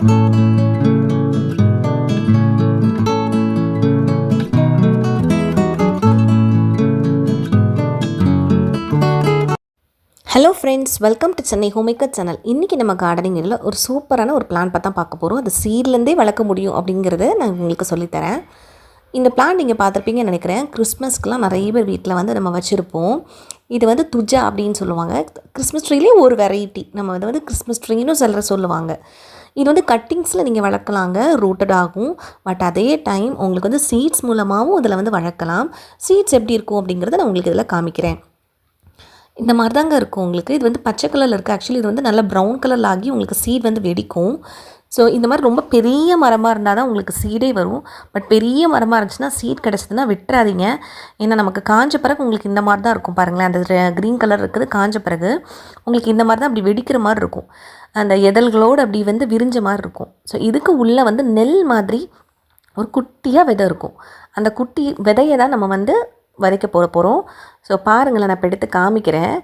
Hello friends welcome to Chennai homemaker channel இன்றைக்கி நம்ம கார்டனிங்கில் ஒரு சூப்பரான ஒரு பிளான் பார்த்தா பார்க்க போகிறோம் அது சீட்லேருந்தே வளர்க்க முடியும் அப்படிங்கிறத நான் உங்களுக்கு சொல்லித்தரேன் இந்த பிளான் நீங்கள் பார்த்துருப்பீங்கன்னு நினைக்கிறேன். கிறிஸ்மஸ்க்குலாம் நிறைய பேர் வீட்டில் வந்து நம்ம வச்சுருப்போம். இது வந்து துஜா அப்படின்னு சொல்லுவாங்க. கிறிஸ்மஸ் ட்ரீலேயே ஒரு வெரைட்டி நம்ம வந்து வந்து கிறிஸ்மஸ் ட்ரீனும் சிலர் சொல்லுவாங்க. இது வந்து கட்டிங்ஸில் நீங்கள் வளர்க்கலாங்க ரூட்டட் ஆகும். பட் அதே டைம் உங்களுக்கு வந்து சீட்ஸ் மூலமாகவும் இதில் வந்து வளர்க்கலாம். சீட்ஸ் எப்படி இருக்கும் அப்படிங்கிறத நான் உங்களுக்கு இதில் காமிக்கிறேன். இந்த மாதிரி தாங்க இருக்கும் உங்களுக்கு. இது வந்து பச்சை கலரில் இருக்குது ஆக்சுவலி இது வந்து நல்லா ப்ரௌன் கலரில் ஆகி உங்களுக்கு சீட் வந்து வெடிக்கும். ஸோ இந்த மாதிரி ரொம்ப பெரிய மரமாக இருந்தால் தான் உங்களுக்கு சீடே வரும். பட் பெரிய மரமாக இருந்துச்சுன்னா சீட் கிடச்சதுன்னா விட்டுறாதீங்க. ஏன்னா நமக்கு காஞ்ச பிறகு உங்களுக்கு இந்த மாதிரி தான் இருக்கும். பாருங்களேன் அந்த க்ரீன் கலர் இருக்குது காஞ்ச பிறகு உங்களுக்கு இந்த மாதிரி தான் அப்படி வெடிக்கிற மாதிரி இருக்கும். அந்த எதல்களோடு அப்படி வந்து விரிஞ்ச மாதிரி இருக்கும். ஸோ இதுக்கு உள்ளே வந்து நெல் மாதிரி ஒரு குட்டியாக விதை இருக்கும். அந்த குட்டி விதையை தான் நம்ம வந்து விதைக்க போக போகிறோம் ஸோ பாருங்களேன் நான் இப்போ எடுத்து காமிக்கிறேன்.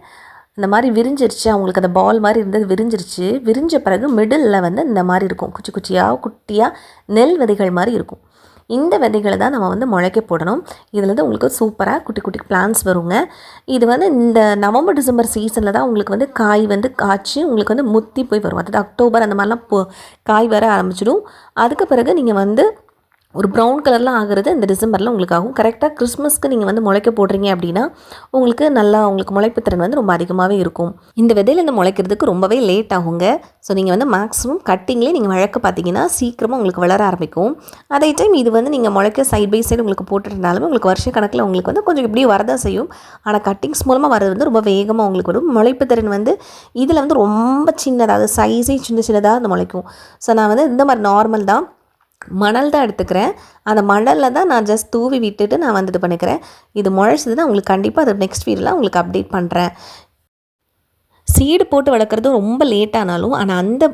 இந்த மாதிரி விரிஞ்சிருச்சு. அவங்களுக்கு அந்த பால் மாதிரி இருந்தது விரிஞ்சிருச்சு. விரிஞ்ச பிறகு மிடில் வந்து இந்த மாதிரி இருக்கும். குச்சி குச்சியாக குட்டியாக நெல் விதைகள் மாதிரி இருக்கும். இந்த விதைகளை தான் நம்ம வந்து முளைக்க போடணும். இதில் வந்து உங்களுக்கு சூப்பராக குட்டி குட்டி பிளான்ஸ் வருங்க. இது வந்து இந்த நவம்பர் டிசம்பர் சீசனில் தான் உங்களுக்கு வந்து காய் வந்து காய்ச்சி உங்களுக்கு வந்து முத்தி போய் வரும். அதாவது அக்டோபர் அந்த மாதிரிலாம் போ காய் வர ஆரம்பிச்சிடும். அதுக்கு பிறகு நீங்கள் வந்து ஒரு ப்ரௌன் கலர்லாம் ஆகிறது இந்த டிசம்பரில் உங்களுக்கு ஆகும். கரெக்டாக கிறிஸ்மஸ்க்கு நீங்கள் வந்து முளைக்க போடுறீங்க அப்படின்னா உங்களுக்கு நல்லா உங்களுக்கு முளைப்பு திறன் வந்து ரொம்ப அதிகமாகவே இருக்கும். இந்த விதையிலேருந்து முளைக்கிறதுக்கு ரொம்பவே லேட் ஆகுங்க. ஸோ நீங்கள் வந்து மேக்ஸிமம் கட்டிங்லேயே நீங்கள் வழக்க பார்த்தீங்கன்னா சீக்கிரமாக உங்களுக்கு வளர ஆரம்பிக்கும். அதே டைம் இது வந்து நீங்கள் முளைக்க சைட் பை சைடு உங்களுக்கு போட்டுருந்தாலும் உங்களுக்கு வருஷ கணக்கில் உங்களுக்கு வந்து கொஞ்சம் இப்படியே வரதான் செய்யும். ஆனால் கட்டிங்ஸ் மூலமாக வரது வந்து ரொம்ப வேகமாக உங்களுக்கு வரும். முளைப்பு திறன் வந்து இதில் வந்து ரொம்ப சின்னதாக அது சைஸே சின்ன சின்னதாக அந்த முளைக்கும். ஸோ நான் வந்து இந்த மாதிரி நார்மல் தான். மணல் தான் எடுத்துக்கிறேன். அந்த மணலில் தான் நான் ஜஸ்ட் தூவி விட்டுட்டு நான் வந்து இது பண்ணிக்கிறேன். இது முளைச்சதுன்னா உங்களுக்கு கண்டிப்பாக அது நெக்ஸ்ட் வீடில் உங்களுக்கு அப்டேட் பண்ணுறேன் சீடு போட்டு வளர்க்குறது ரொம்ப லேட்டானாலும் ஆனால் அந்த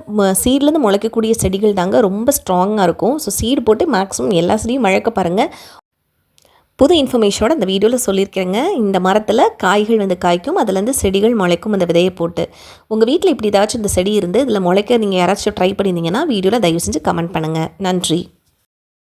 சீட்லேருந்து முளைக்கக்கூடிய செடிகள் தாங்க ரொம்ப ஸ்ட்ராங்காக இருக்கும். ஸோ சீடு போட்டு மேக்ஸிமம் எல்லா செடியும் வளர்க்க பாருங்கள் புது இன்ஃபர்மேஷனோட அந்த வீடியோவில் சொல்லியிருக்கிறேங்க. இந்த மரத்தில் காய்கள் வந்து காய்க்கும் அதுலேருந்து செடிகள் முளைக்கும் அந்த விதையை போட்டு. உங்கள் வீட்டில் இப்படி ஏதாச்சும் இந்த செடி இருந்து இதில் முளைக்க நீங்கள் யாராச்சும் ட்ரை பண்ணியிருந்தீங்கன்னா வீடியோவில் தயவு செஞ்சு கமெண்ட் பண்ணுங்கள் நன்றி.